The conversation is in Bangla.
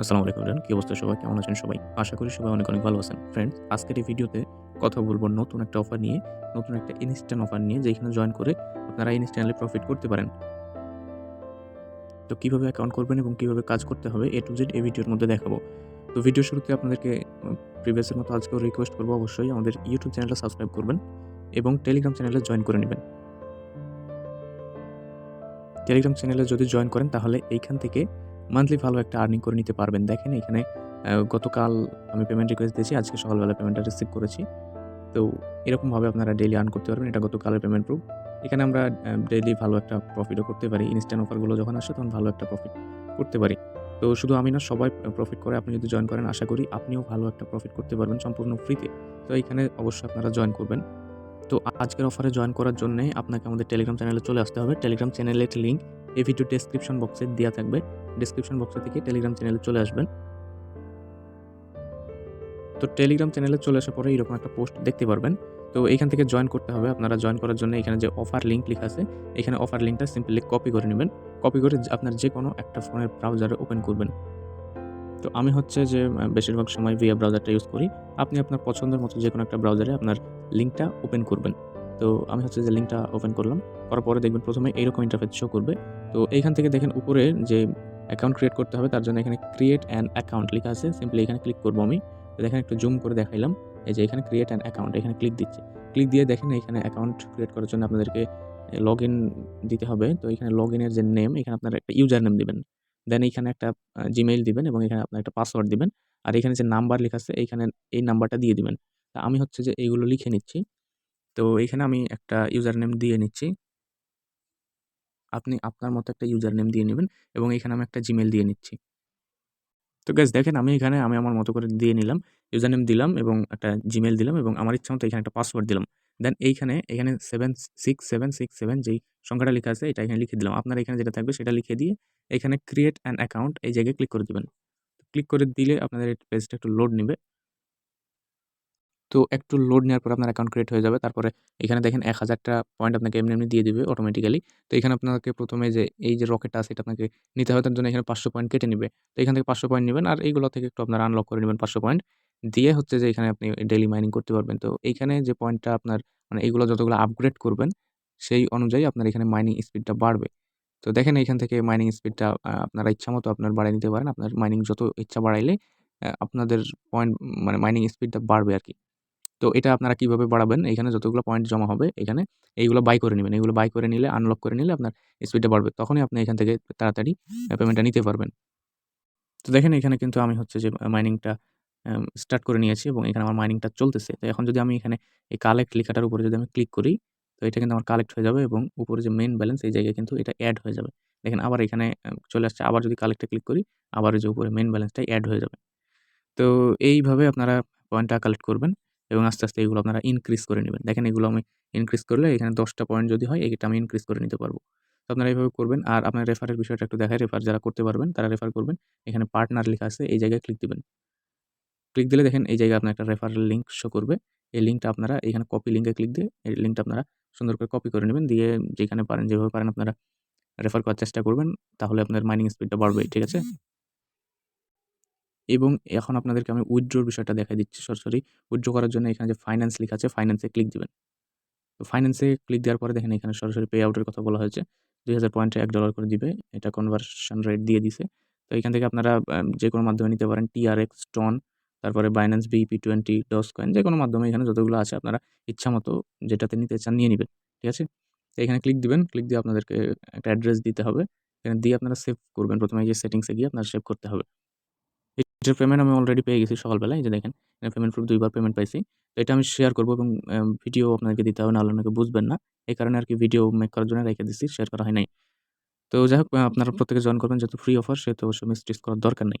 আসসালামু আলাইকুম ফ্রেন্ড কী অবস্থা সবাই? কেমন আছেন সবাই? আশা করি সবাই অনেক অনেক ভালো আছেন। ফ্রেন্ডস আজকের এই ভিডিওতে কথা বলব নতুন একটা অফার নিয়ে, নতুন একটা ইনস্ট্যান্ট অফার নিয়ে, যেখানে জয়েন করে আপনারা ইনস্ট্যান্টলি প্রফিট করতে পারেন। তো কীভাবে অ্যাকাউন্ট করবেন এবং কীভাবে কাজ করতে হবে এ টু জেড এই ভিডিওর মধ্যে দেখাবো। তো ভিডিও শুরুতে আপনাদেরকে প্রিভিয়াসের মতো আজকেও রিকোয়েস্ট করব অবশ্যই, আমাদের ইউটিউব চ্যানেলটা সাবস্ক্রাইব করবেন এবং টেলিগ্রাম চ্যানেলে জয়েন করে নেবেন। টেলিগ্রাম চ্যানেলে যদি জয়েন করেন, তাহলে এইখান থেকে মান্থলি ভালো একটা আর্নিং করে নিতে পারবেন। দেখেন এখানে গতকাল আমি পেমেন্ট রিকোয়েস্ট দিয়েছি, আজকে সকালবেলা পেমেন্টটা রিসিভ করেছি। তো এরকমভাবে আপনারা ডেইলি আর্ন করতে পারবেন, এটা গতকালের পেমেন্ট প্রুফ এখানে আমরা ডেইলি ভালো একটা প্রফিটও করতে পারি ইনস্ট্যান্ট অফারগুলো যখন আসে তখন ভালো একটা প্রফিট করতে পারি। তো শুধু আমি না, সবাই প্রফিট করে, আপনি যদি জয়েন করেন, আশা করি আপনিও ভালো একটা প্রফিট করতে পারবেন সম্পূর্ণ ফ্রিতে তো। এখানে অবশ্যই আপনারা জয়েন করবেন। তো আজকের অফারে জয়েন করার জন্য আপনাকে আমাদের টেলিগ্রাম চ্যানেলে চলে আসতে হবে। টেলিগ্রাম চ্যানেলের লিঙ্ক এই ভিডিও ডেসক্রিপশন বক্সে দেওয়া থাকবে। ডিসক্রিপশন বক্সে থেকে টেলিগ্রাম চ্যানেলে চলে আসবেন। তো টেলিগ্রাম চ্যানেলে চলে আসার পরে এরকম একটা পোস্ট দেখতে পারবেন। তো এখান থেকে জয়েন করতে হবে। আপনারা জয়েন করার জন্য এখানে যে অফার লিঙ্ক লেখা আছে, এখানে অফার লিঙ্কটা সিম্পলি কপি করে নেবেন। কপি করে আপনার যে কোনো একটা ফোনের ব্রাউজারে ওপেন করবেন। তো আমি হচ্ছে যে বেশিরভাগ সময় ভিয়া ব্রাউজারটা ইউজ করি। আপনি আপনার পছন্দের মতো যে কোনো একটা ব্রাউজারে আপনার লিঙ্কটা ওপেন করবেন। তো আমি হচ্ছে যে লিঙ্কটা ওপেন করলাম, করার পরে দেখবেন প্রথমে এইরকম ইন্টারফেস শো করবে। তো এইখান থেকে দেখেন উপরে যে অ্যাকাউন্ট ক্রিয়েট করতে হবে, তার জন্য এখানে ক্রিয়েট অ্যান অ্যাকাউন্ট লেখা আছে। সিম্পলি এখানে ক্লিক করব আমি। দেখেন একটু জুম করে দেখাইলাম। এই যে এখানে ক্রিয়েট অ্যান অ্যাকাউন্ট এখানে ক্লিক দিচ্ছে। ক্লিক দিয়ে দেখেন এখানে অ্যাকাউন্ট ক্রিয়েট করার জন্য আপনাদেরকে লগ ইন দিতে হবে। তো এখানে লগ ইনের যে নেম এখানে আপনার একটা ইউজার নেম দিবেন। দেন এইখানে একটা জিমেইল দিবেন এবং এখানে আপনার একটা পাসওয়ার্ড দিবেন। আর এখানে যে নাম্বার লেখা আছে এইখানে এই নাম্বারটা দিয়ে দিবেন। তা আমি হচ্ছে যে এইগুলো লিখে নিচ্ছি। তো এইখানে আমি একটা ইউজার নেম দিয়ে নিচ্ছি। আপনি আপনার মতো একটা ইউজার নেম দিয়ে নেবেন এবং এখানে আমি একটা জিমেল দিয়ে নিচ্ছি। তো গ্যাস দেখেন আমি এখানে, আমি আমার মতো করে দিয়ে নিলাম। ইউজার নেম দিলাম এবং একটা জিমেল দিলাম এবং আমার ইচ্ছা মতো এখানে একটা পাসওয়ার্ড দিলাম। দেন এইখানে, এখানে seven six seven six seven যেই সংখ্যাটা লেখা আছে, এটা এখানে লিখে দিলাম। আপনার এখানে যেটা থাকবে, সেটা লিখে দিয়ে এখানে ক্রিয়েট অ্যান অ্যাকাউন্ট এই জায়গায় ক্লিক করে দেবেন। ক্লিক করে দিলে আপনাদের পেজটা একটু লোড নেবে। তো একটু লোড নেওয়ার পর আপনার অ্যাকাউন্ট ক্রিয়েট হয়ে যাবে। তারপরে এখানে দেখেন এক হাজারটা পয়েন্ট আপনাকে এমনি এমনি দিয়ে দিবে অটোমেটিক্যালি তো এখানে আপনাকে প্রথমে যে এই যে রকেটটা আছে, এটা আপনাকে নিতে হবে। তার জন্য এখানে পাঁচশো পয়েন্ট কেটে নেবে। তো এখান থেকে পাঁচশো পয়েন্ট নেবেন আর এইগুলো থেকে একটু আপনার আনলক করে নেবেন পাঁচশো পয়েন্ট দিয়ে হচ্ছে যে এখানে আপনি ডেলি মাইনিং করতে পারবেন। তো এইখানে যে পয়েন্টটা আপনার মানে এইগুলো যতগুলো আপগ্রেড করবেন, সেই অনুযায়ী আপনার এখানে মাইনিং স্পিডটা বাড়বে। তো দেখেন এখান থেকে মাইনিং স্পিডটা আপনারা ইচ্ছা মতো আপনার বাড়িয়ে নিতে পারেন। আপনার মাইনিং যত ইচ্ছা বাড়াইলে আপনাদের পয়েন্ট মানে মাইনিং স্পিডটা বাড়বে আর কি তো এটা আপনারা কীভাবে বাড়াবেন? এখানে যতগুলো পয়েন্ট জমা হবে, এখানে এইগুলো বাই করে নেবেন। এগুলো বাই করে নিলে আনলক করে নিলে আপনার স্পিডটা বাড়বে। তখনই আপনি এখান থেকে তাড়াতাড়ি পেমেন্টটা নিতে পারবেন। তো দেখেন এখানে কিন্তু আমি হচ্ছে যে মাইনিংটা স্টার্ট করে নিয়েছি এবং এখানে আমার মাইনিংটা চলতেছে। তো এখন যদি আমি এখানে এই কালেক্ট লেখাটার উপরে যদি আমি ক্লিক করি, তো এটা কিন্তু আমার কালেক্ট হয়ে যাবে এবং উপরে যে মেন ব্যালেন্স এই জায়গায় কিন্তু এটা অ্যাড হয়ে যাবে। দেখেন আবার এখানে চলে আসছে, আবার যদি কালেক্টে ক্লিক করি, আবার যে উপরে মেন ব্যালেন্সটাই অ্যাড হয়ে যাবে। তো এইভাবে আপনারা পয়েন্টটা কালেক্ট করবেন এবং আস্তে আস্তে এগুলো আপনারা ইনক্রিজ করে নেবেন। দেখেন এগুলো আমি ইনক্রিজ করলে এখানে দশটা পয়েন্ট যদি হয় এটা আমি ইনক্রিজ করে নিতে পারব। তো আপনারা এইভাবে করবেন আর আপনার রেফারের বিষয়টা একটু দেখায় রেফার যারা করতে পারবেন, তারা রেফার করবেন। এখানে পার্টনার লেখা আছে, এই জায়গায় ক্লিক দিবেন। ক্লিক দিলে দেখেন এই জায়গায় আপনার একটা রেফারেল লিঙ্ক শো করবে। এই লিঙ্কটা আপনারা এখানে কপি লিঙ্কে ক্লিক দিয়ে এই লিঙ্কটা আপনারা সুন্দর করে কপি করে নেবেন। দিয়ে যেখানে পারেন, যেভাবে পারেন আপনারা রেফার করার চেষ্টা করবেন। তাহলে আপনার মাইনিং স্পিডটা বাড়বে, ঠিক আছে? এবং এখন আপনাদেরকে আমি উইথড্রোর বিষয়টা দেখাই দিচ্ছি সরাসরি উইথড্রো করার জন্য এখানে যে ফাইন্যান্স লেখা আছে ফাইন্যান্সে ক্লিক দিবেন। তো ফাইন্যান্সে ক্লিক দেওয়ার পরে দেখেন এখানে সরাসরি পে আউটের কথা বলা হয়েছে। দুই হাজার পয়েন্টে এক ডলার করে দিবে। এটা কনভার্সন রেট দিয়ে দিছে। তো এখান থেকে আপনারা যে কোনো মাধ্যমে নিতে পারেন টিআরএক্স স্টোন তারপরে বাইন্যান্স বিপি টোয়েন্টি ডস কয়েন যে কোনো মাধ্যমে এখানে যতগুলো আছে আপনারা ইচ্ছা মতো যেটাতে নিতে চান নিয়ে নেবেন, ঠিক আছে? তো এখানে ক্লিক দিবেন ক্লিক দিয়ে আপনাদেরকে একটা অ্যাড্রেস দিতে হবে। এখানে দিয়ে আপনারা সেভ করবেন। প্রথমে যে সেটিংসে গিয়ে আপনারা সেভ করতে হবে। এটার পেমেন্ট আমি অলরেডি পেয়ে গেছি সকালবেলা এই যে দেখেন পেমেন্ট প্রুফ দুইবার পেমেন্ট পাইছি। তো এটা আমি শেয়ার করব এবং ভিডিও আপনাকে দিতে হবে, নাহলে আপনাকে বুঝবেন না। এই কারণে আর কি ভিডিও মেক করার জন্য রেখে দিচ্ছি শেয়ার করা হয় নাই। তো যাই হোক আপনারা প্রত্যেকে জয়েন করবেন, যেহেতু ফ্রি অফার সেহেতু অবশ্যই মিস করার দরকার নেই।